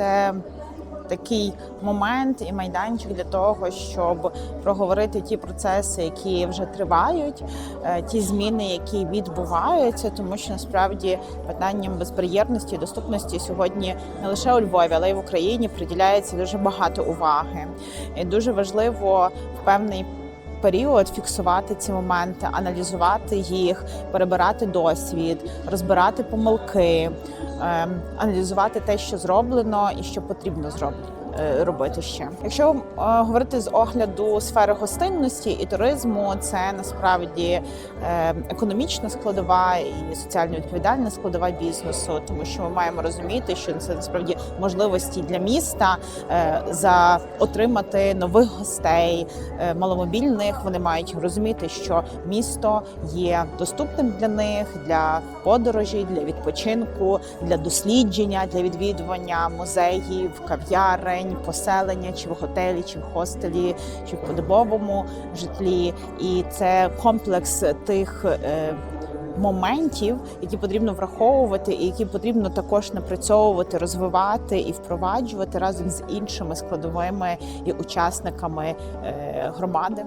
це такий момент і майданчик для того, щоб проговорити ті процеси, які вже тривають, е, ті зміни, які відбуваються, тому що насправді питанням безбар'єрності і доступності сьогодні не лише у Львові, але й в Україні приділяється дуже багато уваги. І дуже важливо в певний період фіксувати ці моменти, аналізувати їх, перебирати досвід, розбирати помилки, ем, аналізувати те, що зроблено і що потрібно зробити. Е, Робити ще, якщо е, говорити з огляду сфери гостинності і туризму, це насправді е, економічна складова і соціально відповідальна складова бізнесу, тому що ми маємо розуміти, що це насправді можливості для міста за отримати нових гостей маломобільних. Вони мають розуміти, що місто є доступним для них для подорожі, для відпочинку, для дослідження, для відвідування музеїв, кав'ярень, поселення, чи в готелі, чи в хостелі, чи в подобовому житлі. І це комплекс тих. е, Моментів, які потрібно враховувати, і які потрібно також напрацьовувати, розвивати і впроваджувати разом з іншими складовими і учасниками е, громади.